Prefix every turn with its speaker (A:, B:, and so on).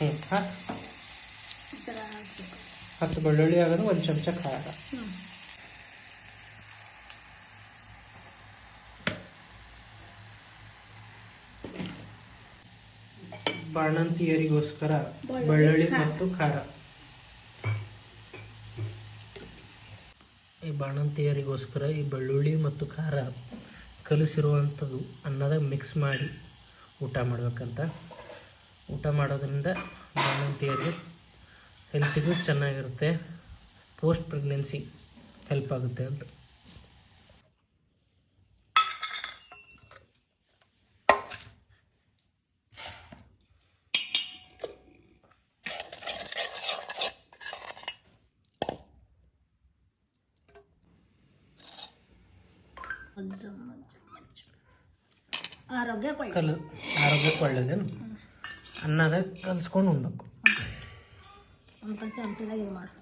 A: ಹ್ಞೂ ಹತ್ತು ಬೆಳ್ಳುಳ್ಳಿ ಆಗೋದು ಒಂದು ಚಮಚ ಖಾರ. ಬಾಣಂತಿಯರಿಗೋಸ್ಕರ
B: ಬೆಳ್ಳುಳ್ಳಿ,
A: ಬೆಳ್ಳುಳ್ಳಿ ಮತ್ತು ಖಾರ. ಈ ಬಾಣಂತಿಯರಿಗೋಸ್ಕರ ಈ ಬೆಳ್ಳುಳ್ಳಿ ಮತ್ತು ಖಾರ ಕಲಿಸಿರುವಂಥದ್ದು ಅನ್ನದಾಗ ಮಿಕ್ಸ್ ಮಾಡಿ ಊಟ ಮಾಡ್ಬೇಕಂತ. ಊಟ ಮಾಡೋದ್ರಿಂದ ಬಾಣಂತಿಯರಿಗೆ ಹೆಲ್ತಿಗೂ ಚೆನ್ನಾಗಿರುತ್ತೆ. ಪೋಸ್ಟ್ ಪ್ರೆಗ್ನೆನ್ಸಿ ಹೆಲ್ಪ್ ಆಗುತ್ತೆ ಅಂತ.
B: ಆರೋಗ್ಯ
A: ಆರೋಗ್ಯಕ್ಕೆ ಒಳ್ಳೇದೇನು ಅನ್ನದಾಗ ಕಲಿಸ್ಕೊಂಡು ಉಣ್ಬೇಕು
B: ಒಂದು ಚಮಚದಾಗ ಇದು ಮಾಡು